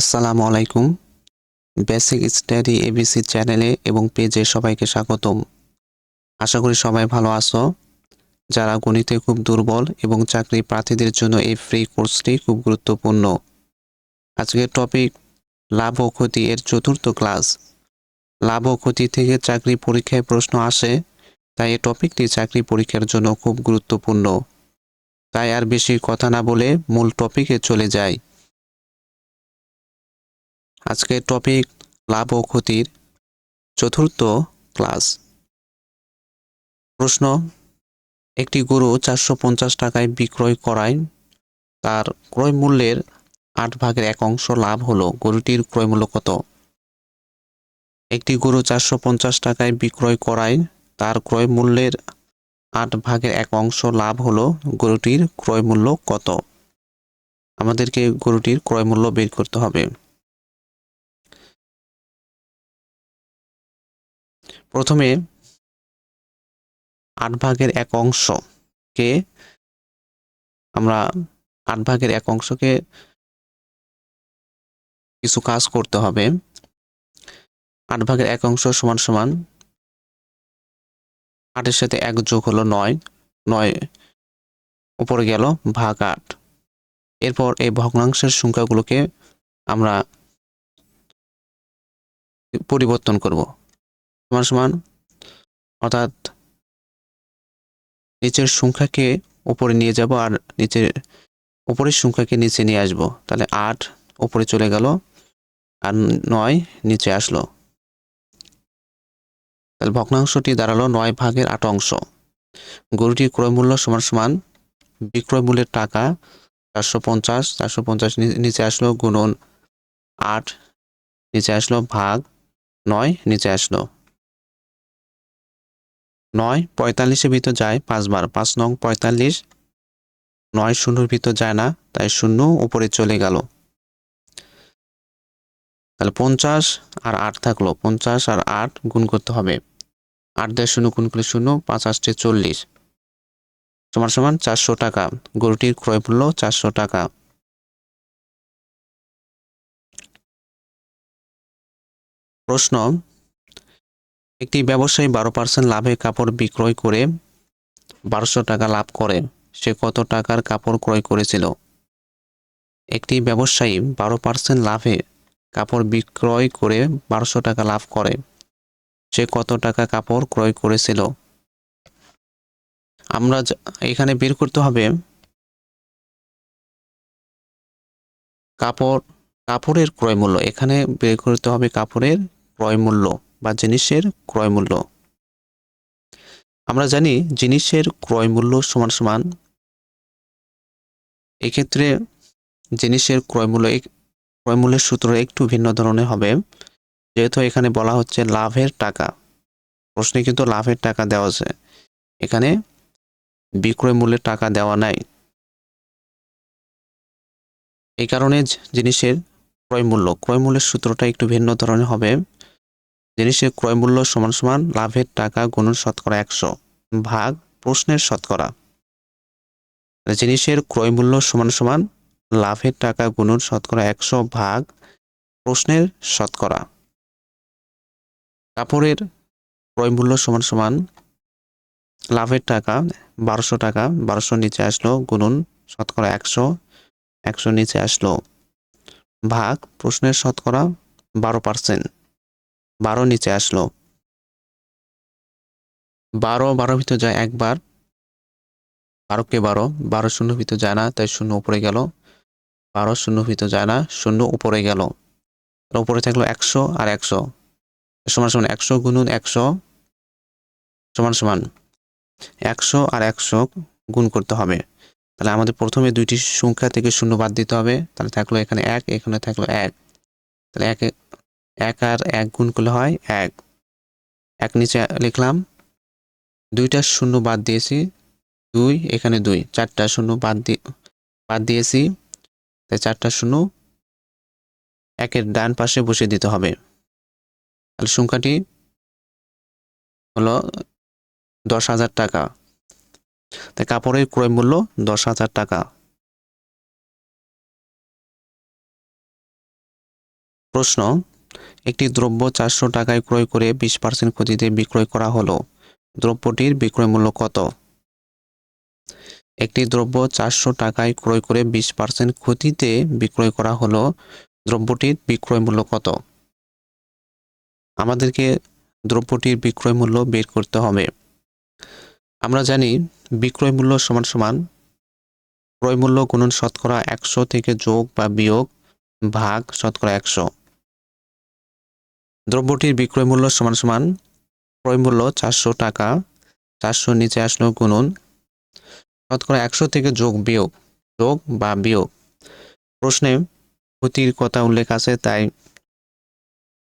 আসসালামু আলাইকুম। Basic study ABC চ্যানেলে এবং পেজে সবাইকে স্বাগতম। আশা করি সবাই ভালো আছো। যারা গণিতে খুব দুর্বল এবং চাকরি প্রার্থীদের জন্য এই ফ্রি কোর্সটি খুব গুরুত্বপূর্ণ। আজকের টপিক লাভ ও ক্ষতি এর চতুর্থ ক্লাস লাভ ও ক্ষতি থেকে চাকরি পরীক্ষায় প্রশ্ন আসে, তাই এই টপিকটি চাকরি পরীক্ষার জন্য খুব গুরুত্বপূর্ণ। তাই আর বেশি কথা না বলে মূল টপিকে চলে যাই। আজকের টপিক লাভ ও ক্ষতির চতুর্থ ক্লাস প্রশ্ন, একটি গরু চারশো পঞ্চাশ টাকায় বিক্রয় করায়, তার ক্রয় মূল্যের আট ভাগের এক অংশ লাভ হলো, গরুটির ক্রয় মূল্য কত? একটি গরু চারশো পঞ্চাশ টাকায় বিক্রয় করায়, তার ক্রয় মূল্যের আট ভাগের এক অংশ লাভ হলো, গরুটির ক্রয় মূল্য কত? আমাদেরকে গরুটির ক্রয় মূল্য বের করতে হবে। প্রথমে আট ভাগের এক অংশকে আমরা আট ভাগের এক অংশকে কিছু কাজ করতে হবে। আট ভাগের এক অংশ সমান সমান আটের সাথে এক যোগ হলো নয় নয় উপরে গেল ভাগ আট। এরপর এই ভগ্নাংশের সংখ্যাগুলোকে আমরা পরিবর্তন করব। সমান সমান। অর্থাৎ নিচের সংখ্যাকে উপরে নিয়ে যাব আর নিচের উপরের সংখ্যাকে নিচে নিয়ে আসব। তাহলে আট উপরে চলে গেল আর নয় নিচে আসলো। তাহলে ভগ্নাংশটি দাঁড়াল নয় ভাগের আট অংশ। গরুটির ক্রয় মূল্য সমান সমান বিক্রয় মূল্যের টাকা চারশো পঞ্চাশ চারশো পঞ্চাশ নিচে আসলো গুণন আট, নিচে আসলো ভাগ নয়, নিচে আসলো। নয়, পঁয়তাল্লিশের ভিতর যায় পাঁচবার। পাঁচ নং পঁয়তাল্লিশ, নয় শূন্যর ভিতর যায় না, তাই শূন্য উপরে চলে গেল। তাহলে পঞ্চাশ আর আট থাকল। পঞ্চাশ আর আট গুণ করতে হবে। আট দেড় শূন্য গুণ করলে শূন্য, পাঁচ আষ্টে চল্লিশ। সমান সমান চারশো টাকা। গরুটির ক্রয় মূল্য চারশো টাকা। প্রশ্ন একটি ব্যবসায়ী বারো পার্সেন্ট লাভে কাপড় বিক্রয় করে বারোশো টাকা লাভ করে। সে কত টাকার কাপড় ক্রয় করেছিল? একটি ব্যবসায়ী বারো পার্সেন্ট লাভে কাপড় বিক্রয় করে বারোশো টাকা লাভ করে। সে কত টাকা কাপড় ক্রয় করেছিল? আমরা এখানে বের করতে হবে কাপড়, কাপড়ের ক্রয় মূল্য। এখানে বের করতে হবে কাপড়ের ক্রয় মূল্য। বা জিনিসের ক্রয় মূল্য। আমরা জানি জিনিসের ক্রয় মূল্য সমান সমান। এক্ষেত্রে জিনিসের ক্রয় মূল্য ক্রয় মূল্যের সূত্র একটু ভিন্ন ধরনের হবে। যেহেতু এখানে বলা হচ্ছে লাভের টাকা। প্রশ্নে কিন্তু লাভের টাকা দেওয়া আছে। এখানে বিক্রয় মূল্যের টাকা দেওয়া নাই। এই কারণে জিনিসের ক্রয় মূল্য, ক্রয় মূল্যের সূত্রটা একটু ভিন্ন ধরনের হবে। জিনিসের ক্রয় মূল্য সমান সমান লাভের টাকা গুণন শতকরা একশো ভাগ প্রশ্নের শতকরা। জিনিসের ক্রয় মূল্য সমান সমান লাভের টাকা গুণন শতকরা একশো ভাগ প্রশ্নের শতকরা। কাপড়ের ক্রয় মূল্য সমান সমান লাভের টাকা বারোশো টাকা, বারোশো নিচে আসলো গুণন শতকরা একশো একশো নিচে আসলো ভাগ প্রশ্নের শতকরা বারো পার্সেন্ট। বারো নিচে আসলো। বারো বারো ভিতর যায় একবার। বারোকে বারো বারো শূন্য ভিতর যায় না, তাই শূন্য উপরে গেল। বারো শূন্য ভিতর যায় না, শূন্য উপরে গেল। উপরে থাকল একশো আর একশো। সমান সমান একশো গুণুন একশো। সমান সমান একশো আর একশো গুণ করতে হবে। তাহলে আমাদের প্রথমে দুইটি সংখ্যা থেকে শূন্য বাদ দিতে হবে। তাহলে থাকল এখানে এক, এখানে থাকল এক। তাহলে এক এক আর এক গুণ করলে হয় এক। এক নিচে লিখলাম, দুইটা শূন্য বাদ দিয়েছি, দুই, এখানে দুই, চারটা শূন্য বাদ দিয়ে বাদ দিয়েছি, তাই চারটা শূন্য একের ডান পাশে বসে দিতে হবে। তাহলে সংখ্যাটি হলো দশ হাজার টাকা। তাই কাপড়ের ক্রয় মূল্য দশ হাজার টাকা। প্রশ্ন একটি দ্রব্য চারশো টাকায় ক্রয় করে বিশ পার্সেন্ট ক্ষতিতে বিক্রয় করা হলো। দ্রব্যটির বিক্রয় মূল্য কত? একটি দ্রব্য চারশো টাকায় ক্রয় করে বিশ পার্সেন্ট ক্ষতিতে বিক্রয় করা হলো। দ্রব্যটির বিক্রয় মূল্য কত? আমাদেরকে দ্রব্যটির বিক্রয় মূল্য বের করতে হবে। আমরা জানি বিক্রয় মূল্য সমান সমান ক্রয় মূল্য গুণন শতকরা একশো থেকে যোগ বা বিয়োগ ভাগ শতকরা একশো। দ্রব্যটির বিক্রয় মূল্য সমান সমান ক্রয় মূল্য চারশো টাকা চারশো নিচে আসলো গুণন শতকরা একশো থেকে যোগ বিয়োগ, যোগ বা বিয়োগ। প্রশ্নে ক্ষতির কথা উল্লেখ আছে, তাই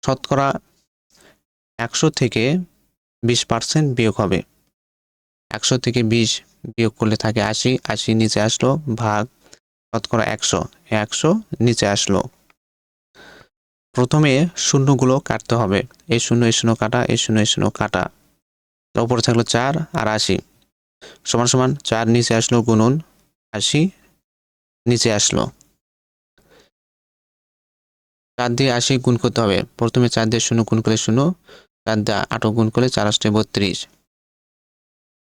শতকরা একশো থেকে বিশ পার্সেন্ট বিয়োগ হবে। একশো থেকে বিশ বিয়োগ করলে থাকে আশি আশি নিচে আসলো ভাগ শতকরা একশো একশো নিচে আসলো। প্রথমে শূন্যগুলো কাটতে হবে। এই শূন্য এই শূন্য কাটা, এই শূন্য এই শূন্য কাটা। উপরে থাকল চার আর আশি। সমান সমান চার নিচে আসলো গুনুন আশি, নিচে আসলো। চার দিয়ে আশি গুণ করতে হবে। প্রথমে চার দিয়ে শূন্য গুণ করে শূন্য, চার দিয়ে আটো গুণ করলে চার আষ্টে বত্রিশ।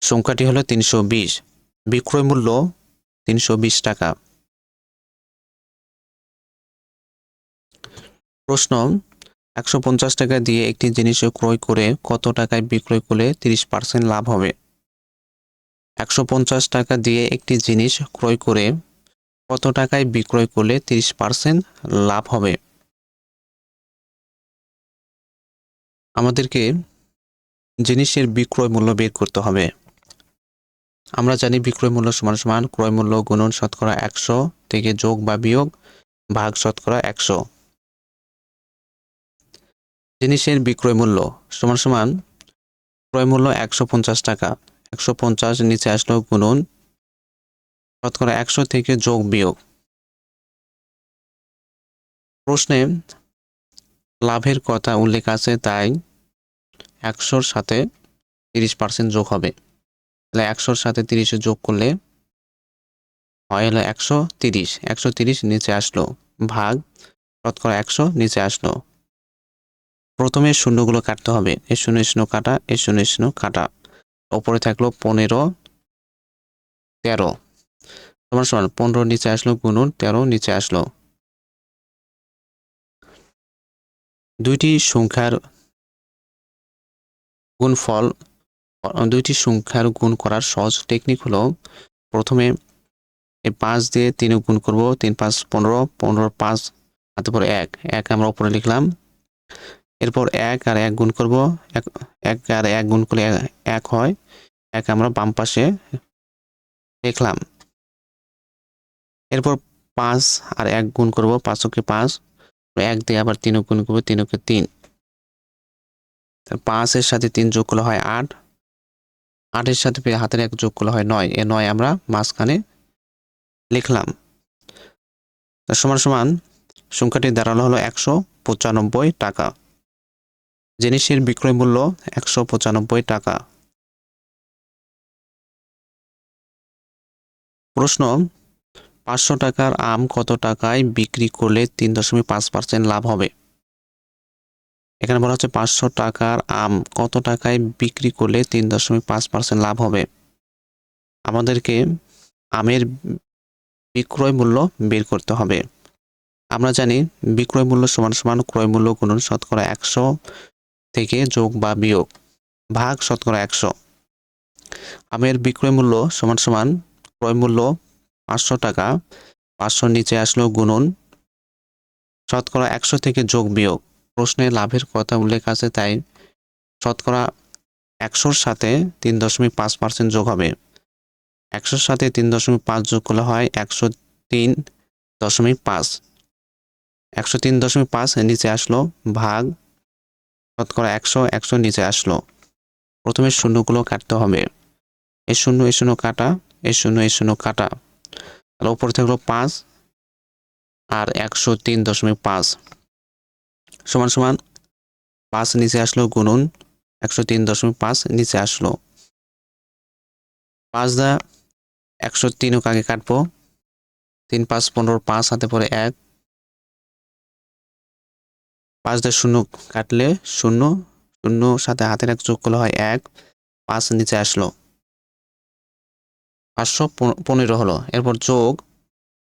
সংখ্যাটি হলো তিনশো বিশ। বিক্রয় মূল্য তিনশো বিশ টাকা। প্রশ্ন, একশো পঞ্চাশ টাকা দিয়ে একটি জিনিস ক্রয় করে কত টাকায় বিক্রয় করলে তিরিশ পার্সেন্ট লাভ হবে? একশো পঞ্চাশ টাকা দিয়ে একটি জিনিস ক্রয় করে কত টাকায় বিক্রয় করলে তিরিশ পার্সেন্ট লাভ হবে? আমাদেরকে জিনিসের বিক্রয় মূল্য বের করতে হবে। আমরা জানি বিক্রয় মূল্য সমান সমান, ক্রয় মূল্য গুণন শতকরা একশো থেকে যোগ বা বিয়োগ ভাগ শতকরা একশো। জিনিসের বিক্রয় মূল্য সমান সমান ক্রয় মূল্য একশো পঞ্চাশ টাকা। একশো পঞ্চাশ নিচে আসলো গুণন শতকরা একশো থেকে যোগ বিয়োগ। প্রশ্নে লাভের কথা উল্লেখ আছে, তাই একশোর সাথে তিরিশ পার্সেন্ট যোগ হবে। তাহলে একশোর সাথে তিরিশে যোগ করলে হয় হলো একশো তিরিশ। একশো তিরিশ নিচে আসলো। ভাগ শতকরা একশো নিচে আসলো। প্রথমে শূন্যগুলো কাটতে হবে। এই শূন্য শূন্য কাটা এই শূন্য শূন্য কাটা। ওপরে থাকল পনেরো, তেরো। তোমার সমান পনেরো, নিচে আসলো গুণন, তেরো, নিচে আসলো। দুইটি সংখ্যার গুণফল, দুইটি সংখ্যার গুণ করার সহজ টেকনিক হলো, প্রথমে এই পাঁচ দিয়ে তিন গুণ করব, তিন পাঁচ পনেরো পনেরো পাঁচ হাতে পরে এক। এক আমরা উপরে লিখলাম। এরপর এক আর এক গুণ করব। এক আর এক গুণ করলে এক হয়। এক আমরা বাম পাশে লিখলাম এরপর পাঁচ আর এক গুণ করব পাঁচকে পাঁচ। এক দিয়ে আবার তিন গুণ করব তিনকে তিন। পাঁচের সাথে তিন যোগ করলে হয় আট। আটের সাথে হাতের এক যোগ করলে হয় নয়। এ নয় আমরা মাঝখানে লিখলাম। সমান সমান সংখ্যাটি দাঁড়াল হলো একশো পঁচানব্বই টাকা। জিনিসের বিক্রয় মূল্য একশো পঁচানব্বই টাকা। প্রশ্ন, পাঁচশো টাকার আম কত টাকায় বিক্রি করলে তিন দশমিক পাঁচ পার্সেন্ট লাভ হবে? এখানে বলা হচ্ছে পাঁচশো টাকার আম কত টাকায় বিক্রি করলে তিন দশমিক পাঁচ পার্সেন্ট লাভ হবে? আমাদেরকে আমের বিক্রয় মূল্য বের করতে হবে। আমরা জানি বিক্রয় মূল্য সমান সমান ক্রয় মূল্য গুণন শতকরা একশো থেকে যোগ বা বিয়োগ ভাগ শতকরা একশো। আমের বিক্রয় মূল্য সমান সমান ক্রয় মূল্য পাঁচশো টাকা। পাঁচশো নিচে আসলো গুণন শতকরা একশো থেকে যোগ বিয়োগ। প্রশ্নে লাভের কথা উল্লেখ আছে, তাই শতকরা একশোর সাথে তিন দশমিক পাঁচ পার্সেন্ট যোগ হবে। একশোর সাথে তিন দশমিক পাঁচ যোগ করলে হয় একশো তিন দশমিক পাঁচ। একশো তিন দশমিক পাঁচ নিচে আসলো ভাগ শতকরা একশো একশো নিচে আসলো। প্রথমে শূন্যগুলো কাটতে হবে। এই শূন্য এই শূন্য কাটা এই শূন্য এই শূন্য কাটা। তাহলে উপরে থাকল পাঁচ আর একশো তিন দশমিক পাঁচ। সমান সমান পাঁচ নিচে আসলো গুণন, একশো তিন দশমিক পাঁচ নিচে আসলো। পাঁচ দা একশো তিনও আগে কাটবো? তিন পাঁচ পনেরো পাঁচ, হাতে পরে এক। পাঁচ দিয়ে শূন্য কাটলে শূন্য শূন্য সাথে হাতের এক যোগ করলে হয় এক, পাঁচ নিচে আসলো। পাঁচশো পন- পনেরো হলো। এরপর যোগ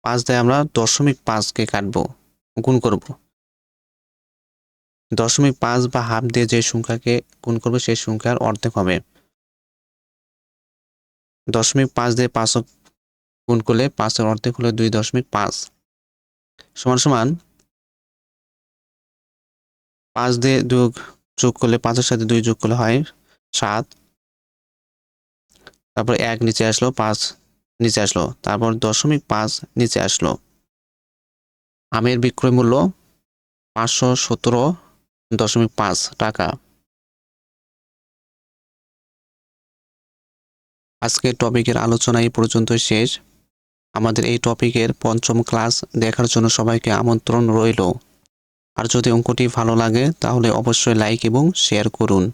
পাঁচ দিয়ে আমরা দশমিক পাঁচকে কাটবো, গুণ করব। দশমিক পাঁচ বা হাফ দিয়ে যে সংখ্যাকে গুণ করবে সেই সংখ্যার অর্ধেক হবে। দশমিক পাঁচ দিয়ে পাঁচ গুণ করলে পাঁচের অর্ধেক হলো দুই দশমিক পাঁচ। সমান সমান পাঁচ দিয়ে যোগ যোগ করলে পাঁচের সাথে দুই যোগ করলে হয় সাত। তারপর এক নিচে আসলো, পাঁচ নিচে আসলো। তারপর দশমিক পাঁচ নিচে আসলো। আমের বিক্রয় মূল্য পাঁচশো সতেরো দশমিক পাঁচ টাকা। আজকের টপিকের আলোচনা এই পর্যন্ত শেষ। আমাদের এই টপিকের পঞ্চম ক্লাস দেখার জন্য সবাইকে আমন্ত্রণ রইল। আর যদি অঙ্কটি ভালো লাগে তাহলে অবশ্যই লাইক এবং শেয়ার করুন।